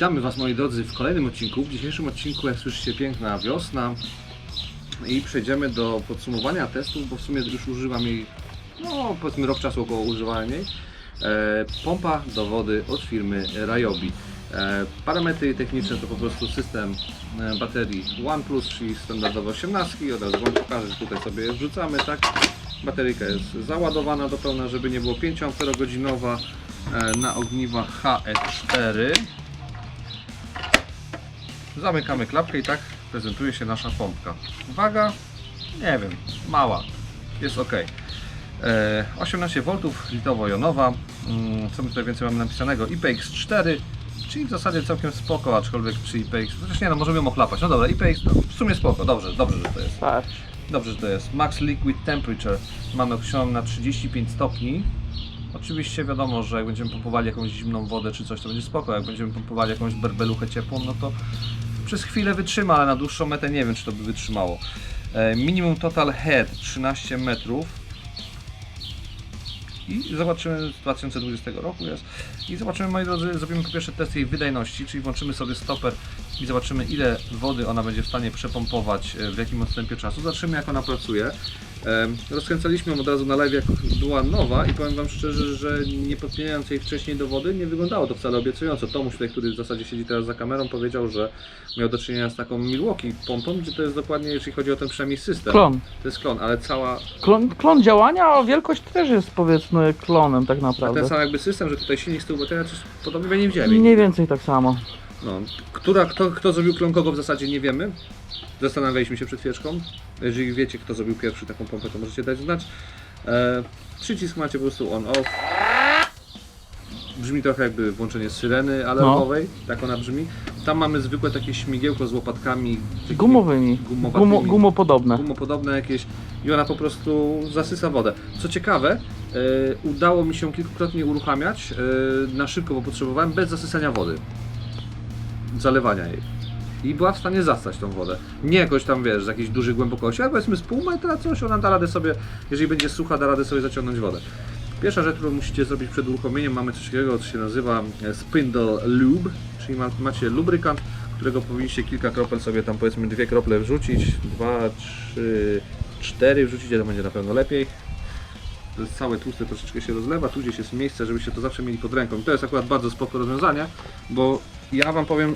Witamy Was moi drodzy w kolejnym odcinku. W dzisiejszym odcinku, jak słyszycie, piękna wiosna i przejdziemy do podsumowania testów, bo w sumie już używam jej, no powiedzmy rok czasu około używałem jej. E, pompa do wody od firmy Ryobi. E, parametry techniczne to po prostu system e, baterii OnePlus, czyli standardowo 18. Od razu Wam pokażę, że tutaj sobie je wrzucamy, tak? Bateryjka jest załadowana do pełna, żeby nie było 5 Ah e, na ogniwach HE4. Zamykamy klapkę i tak prezentuje się nasza pompka. Uwaga, nie wiem, mała, jest ok. E, 18 V litowo-jonowa. Mm, Co my tutaj więcej mamy napisanego? IPX4, czyli w zasadzie całkiem spoko, aczkolwiek przy IPX, chociaż nie no, możemy ją ochlapać. No dobra, IPX no, w sumie spoko, dobrze, dobrze, że to jest. Dobrze, że to jest. Max Liquid Temperature mamy określoną na 35 stopni. Oczywiście wiadomo, że jak będziemy pompowali jakąś zimną wodę czy coś, to będzie spoko. Jak będziemy pompowali jakąś berbeluchę ciepłą, no to przez chwilę wytrzyma, ale na dłuższą metę nie wiem, czy to by wytrzymało. E, Minimum total head 13 metrów. I zobaczymy z 2020 roku jest. I zobaczymy moi drodzy, zrobimy po pierwsze test jej wydajności, czyli włączymy sobie stoper i zobaczymy ile wody ona będzie w stanie przepompować e, w jakim odstępie czasu. Zobaczymy jak ona pracuje. Rozkręcaliśmy ją od razu na live jak była nowa i powiem Wam szczerze, że nie podpinając jej wcześniej do wody nie wyglądało to wcale obiecująco. Tomuś tutaj, który w zasadzie siedzi teraz za kamerą powiedział, że miał do czynienia z taką Milwaukee pompą, gdzie to jest dokładnie, jeśli chodzi o ten przynajmniej system. Klon. To jest klon, ale cała, klon. Klon działania, a wielkość też jest powiedzmy klonem tak a ten naprawdę. sam jakby system, że tutaj silnik z tyłu bateria, coś podobnie nie widziałem. Mniej więcej tak samo. No, która, kto, kto zrobił klon kogo w zasadzie nie wiemy. Zastanawialiśmy się przed chwileczką. Jeżeli wiecie kto zrobił pierwszy taką pompę, to możecie dać znać. E, przycisk macie po prostu on off. Brzmi trochę jakby włączenie syreny alarmowej, tak ona brzmi. Tam mamy zwykłe takie śmigiełko z łopatkami. takimi Gumowymi. gumowatymi. Gumo, gumopodobne. gumopodobne jakieś i ona po prostu zasysa wodę. Co ciekawe, e, udało mi się kilkukrotnie uruchamiać e, na szybko, bo potrzebowałem bez zasysania wody. Zalewania jej. I była w stanie zastać tą wodę. Nie jakoś tam wiesz, z jakiejś dużej głębokości, ale powiedzmy z pół metra coś, ona da radę sobie, jeżeli będzie sucha, da radę sobie zaciągnąć wodę. Pierwsza rzecz, którą musicie zrobić przed uruchomieniem, mamy coś takiego, co się nazywa e, Spindle Lube, czyli ma, macie lubrykant, którego powinniście kilka kropel sobie tam powiedzmy dwie krople wrzucić, dwa, trzy, cztery wrzucicie, to będzie na pewno lepiej. To jest całe tłuste troszeczkę się rozlewa, tu gdzieś jest miejsce, żebyście to zawsze mieli pod ręką. I to jest akurat bardzo spoko rozwiązanie, bo ja Wam powiem,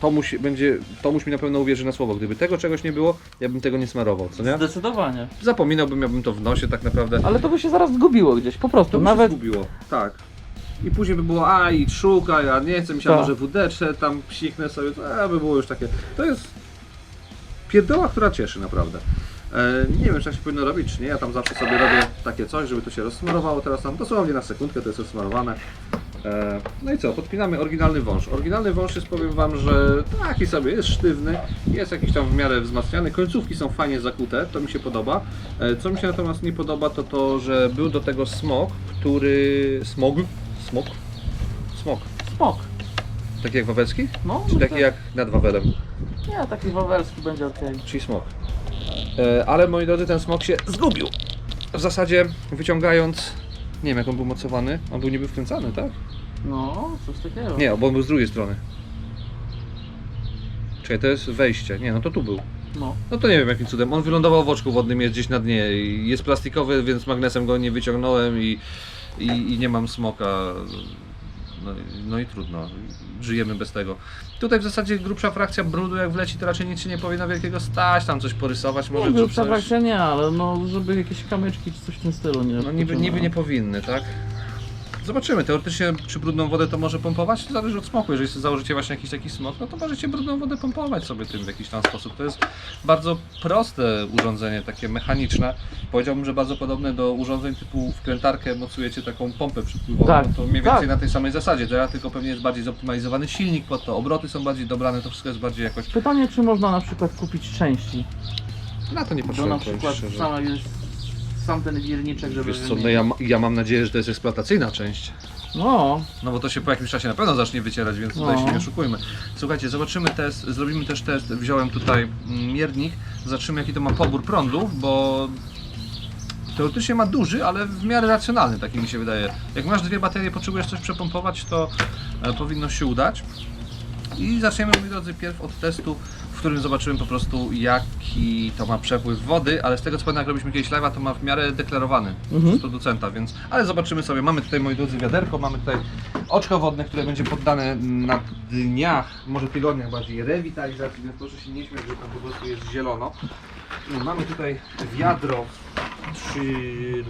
Tomuś, będzie, Tomuś mi na pewno uwierzy na słowo. Gdyby tego czegoś nie było, ja bym tego nie smarował, co nie? Zdecydowanie. Zapominałbym, miałbym to w nosie tak naprawdę. Ale to by się zaraz zgubiło gdzieś, po prostu. To by Nawet się zgubiło, tak. I później by było, a i szukaj, a nie chcę mi się, a Tak. może wódeczkę tam psiknę sobie, to a, by było już takie. To jest pierdoła, która cieszy naprawdę. E, nie wiem, czy tak się powinno robić, czy nie. Ja tam zawsze sobie robię takie coś, żeby to się rozsmarowało. Teraz tam dosłownie na sekundkę to jest rozsmarowane. E, no i co, podpinamy oryginalny wąż. Oryginalny wąż jest, powiem Wam, że taki sobie jest sztywny, jest jakiś tam w miarę wzmacniany. Końcówki są fajnie zakute, to mi się podoba. E, co mi się natomiast nie podoba, to to, że był do tego smok, który... Smog? Smok? Smok. smok. Taki jak wawelski? No, Czy taki jak nad Wawelem? Nie, taki wawelski będzie okej. czyli smok. E, ale moi drodzy, ten smok się zgubił. W zasadzie wyciągając, nie wiem jak on był mocowany, on był niby wkręcany, tak? No, coś takiego. Nie, bo on był z drugiej strony. Czekaj, to jest wejście. Nie, no to tu był. No. No to nie wiem jakim cudem. On wylądował w oczku wodnym, jest gdzieś na dnie. i Jest plastikowy, więc magnesem go nie wyciągnąłem i, i, i nie mam smoka. No, i- no i trudno. Żyjemy bez tego. Tutaj w zasadzie grubsza frakcja brudu, jak wleci, to raczej nic się nie powinno wielkiego stać, tam coś porysować, może czy grubsza coś. frakcja nie, ale no, żeby jakieś kamyczki czy coś w tym stylu, nie? No niby, niby nie powinny, tak? Zobaczymy, teoretycznie czy brudną wodę to może pompować, to zależy od smoku. Jeżeli sobie założycie właśnie jakiś taki smok, no to możecie brudną wodę pompować sobie tym w jakiś tam sposób. To jest bardzo proste urządzenie, takie mechaniczne. Powiedziałbym, że bardzo podobne do urządzeń typu wkrętarkę mocujecie taką pompę przypływową. Tak, to mniej więcej tak. na tej samej zasadzie. Teraz tylko pewnie jest bardziej zoptymalizowany silnik pod to, obroty są bardziej dobrane, to wszystko jest bardziej jakoś... Pytanie, czy można na przykład kupić części? Na to nie Bo patrzyłem, na przykład sama jest sam ten wierniczek, żeby Wiesz co, no ja, ma- ja mam nadzieję, że to jest eksploatacyjna część. No, No bo to się po jakimś czasie na pewno zacznie wycierać, więc tutaj No. się nie oszukujmy. Słuchajcie, zobaczymy test, zrobimy też test. Wziąłem tutaj mm, miernik, zobaczymy jaki to ma pobór prądu, bo teoretycznie ma duży, ale w miarę racjonalny, taki mi się wydaje. Jak masz dwie baterie, potrzebujesz coś przepompować, to e, powinno się udać. I zaczniemy, moi drodzy, pierw od testu, w którym zobaczymy po prostu jaki to ma przepływ wody, ale z tego co pamiętam, jak robiliśmy kiedyś live'a, to ma w miarę deklarowany Mhm. przez producenta, więc... Ale zobaczymy sobie, mamy tutaj, moi drodzy, wiaderko, mamy tutaj oczko wodne, które będzie poddane na dniach, może tygodniach bardziej rewitalizacji, więc proszę się nie śmiać, że tam po prostu jest zielono. I mamy tutaj wiadro 3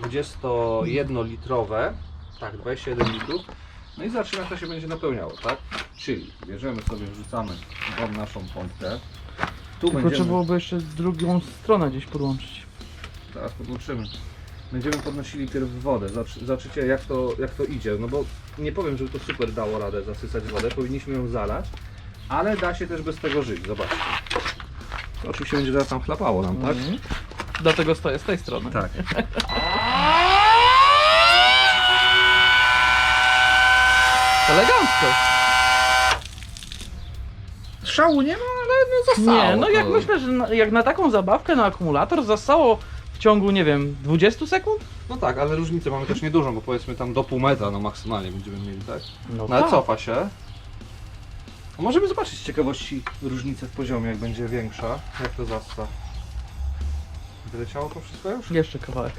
21-litrowe, tak, 21 litrów. No i zobaczymy jak to się będzie napełniało, tak? Czyli bierzemy sobie, wrzucamy tą naszą pompkę. Tu Tylko będziemy, trzeba byłoby jeszcze drugą stronę gdzieś podłączyć. teraz podłączymy. Będziemy podnosili pierw wodę. Zobacz- Zobaczycie jak to, jak to idzie. No bo nie powiem, żeby to super dało radę zasysać wodę. Powinniśmy ją zalać, ale da się też bez tego żyć. Zobaczcie. To oczywiście będzie teraz tam chlapało nam, tak? Mhm. Dlatego stoję z tej strony. Tak. Elegancko. Szału nie ma, ale no zastało. Nie, no jak to. myślę, że na, jak na taką zabawkę na akumulator zastało w ciągu, nie wiem, 20 sekund? No tak, ale różnicę mamy też niedużą, bo powiedzmy tam do pół metra no maksymalnie będziemy mieli, tak? No, No ale cofa się. A możemy zobaczyć z ciekawości różnicę w poziomie, jak będzie większa. Jak to zasta. Wyleciało to wszystko już? Jeszcze kawałek.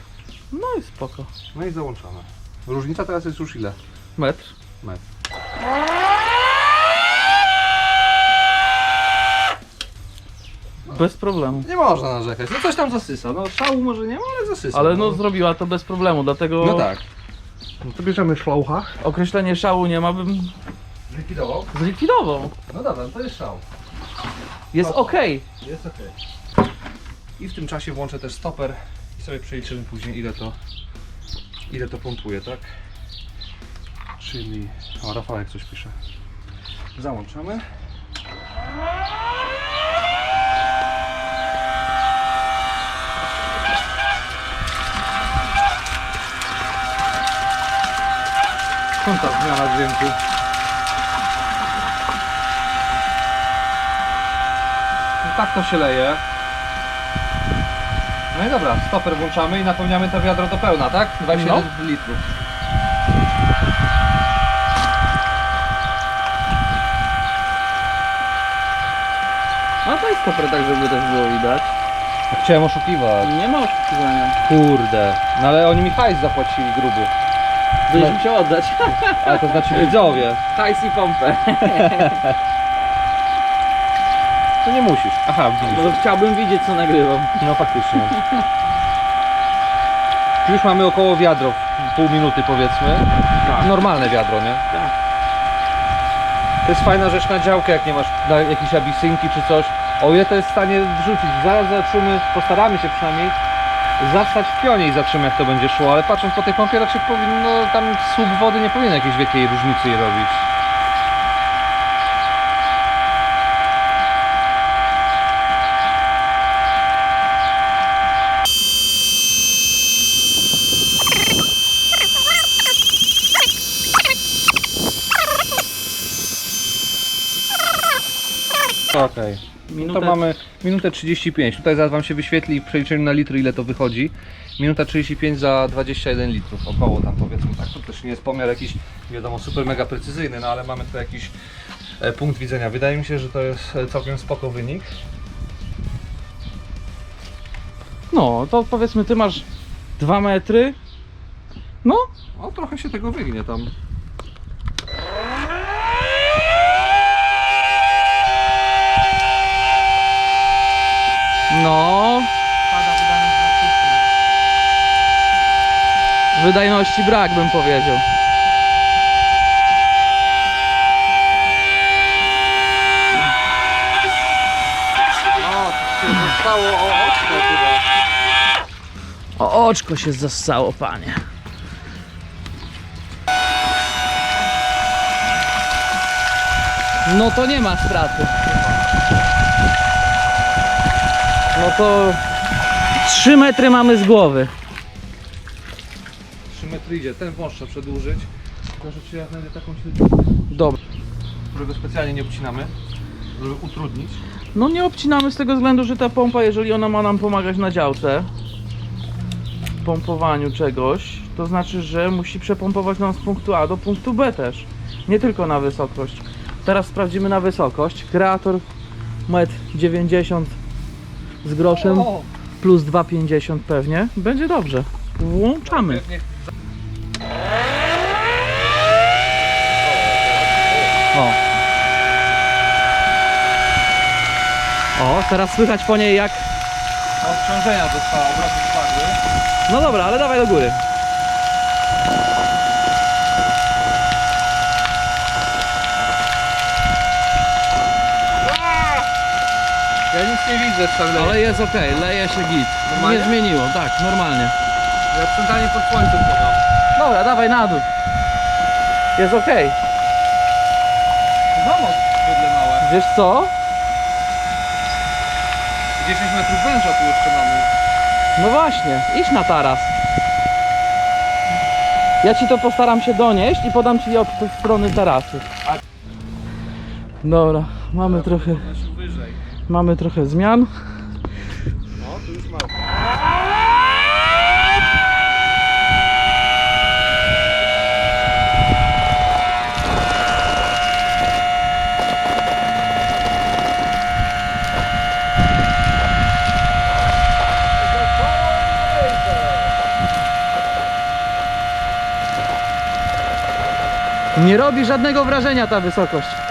No i spoko. No i załączamy. Różnica teraz jest już ile? Metr. Metr. Bez problemu. Nie można narzekać. No coś tam zasysa. No szału może nie ma, ale zasysa. Ale no zrobiła to bez problemu, dlatego No tak. No to bierzemy szlaucha. określenie szału nie ma, bym Zlikwidował. zlikwidował. No dobra, no to jest szał. Jest Spoko. ok. Jest ok. I w tym czasie włączę też stoper i sobie przeliczymy później ile to ile to pompuje, tak? Czyli. O, Rafałek coś pisze. Załączamy. Skąd ta zmiana dźwięku? I tak to się leje. No i dobra, stoper włączamy i napełniamy to wiadro do pełna, tak? 27 litrów. No to jest stoper tak, żeby też było widać. Chciałem oszukiwać. Nie ma oszukiwania. Kurde. No ale oni mi hajs zapłacili gruby. Będziesz musiał oddać. Ale to znaczy widzowie. Hajs i pompę. To nie musisz. Aha, widzisz. Bo chciałbym widzieć co nagrywam. No faktycznie. Już mamy około wiadro, pół minuty powiedzmy. Tak. Normalne wiadro, nie? Tak. To jest fajna rzecz na działkę, jak nie masz na jakieś abisynki czy coś. O ile to jest w stanie wrzucić. Zaraz zobaczymy, postaramy się przynajmniej zastać w pionie i zobaczymy jak to będzie szło, ale patrząc po tej pompie raczej powinno, tam słup wody nie powinien jakiejś wielkiej różnicy robić. Okej. Minutę. To mamy minutę 35. Tutaj zaraz Wam się wyświetli w przeliczeniu na litry ile to wychodzi. Minuta 35 za 21 litrów, około tam powiedzmy tak. To też nie jest pomiar jakiś, wiadomo, super mega precyzyjny, no ale mamy tu jakiś e, punkt widzenia. Wydaje mi się, że to jest e, całkiem spoko wynik. No, to powiedzmy ty masz 2 metry. No, O, trochę się tego wygnie tam. No. Wydajności brak bym powiedział. O, to się zostało o okno chyba. O oczko się zassało, panie. No to nie ma straty. No to 3 metry mamy z głowy. 3 metry idzie, ten wąż trzeba przedłużyć. Tylko, że czy ja znajdę taką śledziówkę, Dobra. którego specjalnie nie obcinamy, żeby utrudnić. No nie obcinamy z tego względu, że ta pompa, jeżeli ona ma nam pomagać na działce, pompowaniu czegoś, to znaczy, że musi przepompować nam z punktu A do punktu B też. Nie tylko na wysokość. Teraz sprawdzimy na wysokość. Kreator 1,90 m z groszem plus 2,50 pewnie. Będzie dobrze. Włączamy. O. O, teraz słychać po niej jak... Obciążenia dostała, obroty spadły. No dobra, ale dawaj do góry. Nie widzę w tam Ale jest ok, leje się git. Normalnie? Nie zmieniło, tak, normalnie. Ja sprzątanie pod słońcem kocham. Dobra, dawaj na dół. Jest ok. Znowu bydle małe. Wiesz co? 10 metrów węża tu jeszcze mamy. No właśnie, idź na taras. Ja ci to postaram się donieść i podam ci od strony tarasu. Dobra, mamy trochę. Mamy trochę zmian. No, tu już mamy. Nie robi żadnego wrażenia ta wysokość.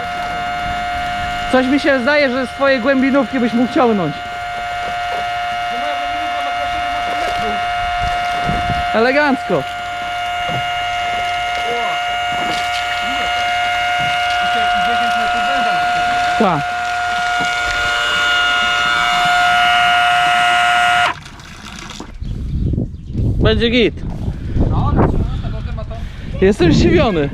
Coś mi się zdaje, że z twojej głębinówki byś mógł ciągnąć. Moja wędrówka ma chyba 7-8 metrów. Elegancko. I się- i 10 metrów węża zostawiłem. Tak. Będzie git. No, tematu? Jestem zdziwiony.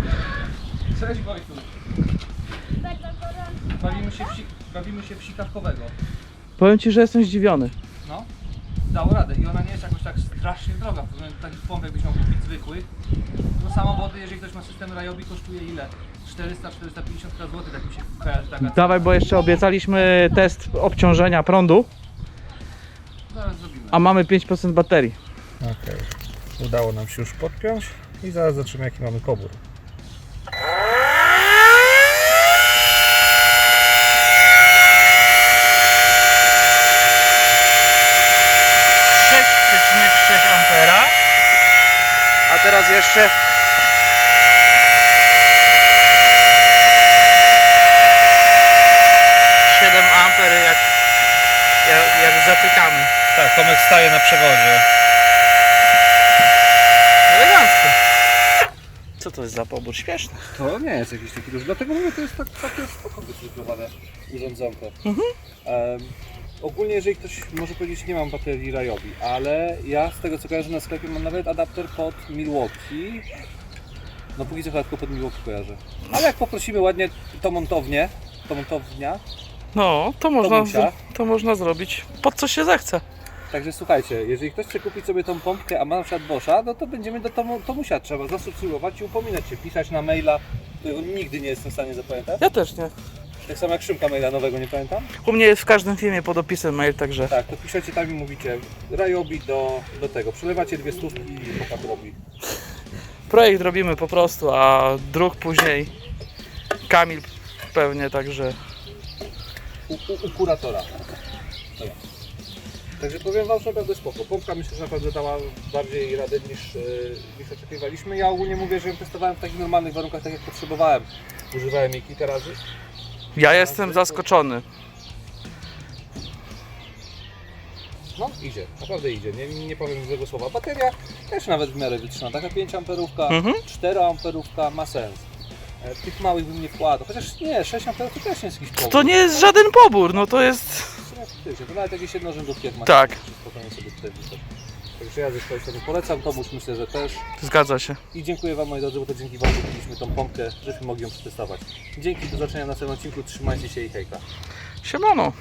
Bawimy się psikawkowego. Powiem ci, że jestem zdziwiony. No, dało radę i ona nie jest jakoś tak strasznie droga. W do takich pomp jakbyś miał kupić zwykłych. No samo wody, jeżeli ktoś ma system Ryobi kosztuje ile? 400-450 zł, tak mi się kojarzy taka cena. Dawaj, bo jeszcze obiecaliśmy test obciążenia prądu, Zaraz zrobimy. a mamy 5% baterii. Okej. Udało nam się już podpiąć i zaraz zobaczymy jaki mamy pobór. ampera. A teraz jeszcze siedem amper jak, jak, jak zatykamy. Tak, Tomek staje na przewodzie. Elegancko. Co to jest za pobór? Śmieszny. To nie jest jakiś taki duży, dlatego mówię, to jest tak takie spokojnie zlikwidowane urządzonko. Em, ogólnie jeżeli ktoś może powiedzieć, nie mam baterii Ryobi, ale ja z tego co kojarzę na sklepie mam nawet adapter pod Milwaukee. No póki co chyba tylko pod Milwaukee kojarzę. Ale jak poprosimy ładnie to montownię, to montownia, No, to można, to można zrobić pod co się zechce. Także słuchajcie, jeżeli ktoś chce kupić sobie tą pompkę, a ma na przykład Boscha, no to będziemy do tomu, Tomusia trzeba zasubskrybować i upominać się, pisać na maila, którego nigdy nie jestem w stanie zapamiętać. Ja też nie. Tak samo jak Szymka maila nowego nie pamiętam. U mnie jest w każdym filmie pod opisem mail, także Tak, to piszecie tam i mówicie Rajobi do, do tego. Przelewacie dwie stówki i chłopak robi. projekt robimy po prostu, a druk później Kamil pewnie, także U, u, u kuratora. Dobra. Także powiem Wam, że naprawdę spoko. Pompka myślę, że naprawdę dała bardziej radę niż, yy, niż oczekiwaliśmy. Ja ogólnie mówię, że ją testowałem w takich normalnych warunkach, tak jak potrzebowałem. Używałem jej kilka razy. Ja jestem zaskoczony. No, idzie, naprawdę idzie, nie, nie powiem złego słowa. Bateria też nawet w miarę wytrzyma, taka 5 amperówka, Mhm. 4 amperówka ma sens. E, Tych małych bym nie wkładał, chociaż nie, 6 amperów to też nie jest jakiś powód. To nie jest żaden pobór, no to jest... W sumie faktycznie, To nawet jakieś jednorzędówki jak masz, Tak. spokojnie sobie tutaj wrzucać. Także ja ze swojej strony polecam, komuś myślę, że też. Zgadza się. I dziękuję Wam moi drodzy, bo to dzięki Wam kupiliśmy tą pompkę, żebyśmy mogli ją przetestować. Dzięki, do zobaczenia na następnym odcinku, trzymajcie się i hejka. Siemano.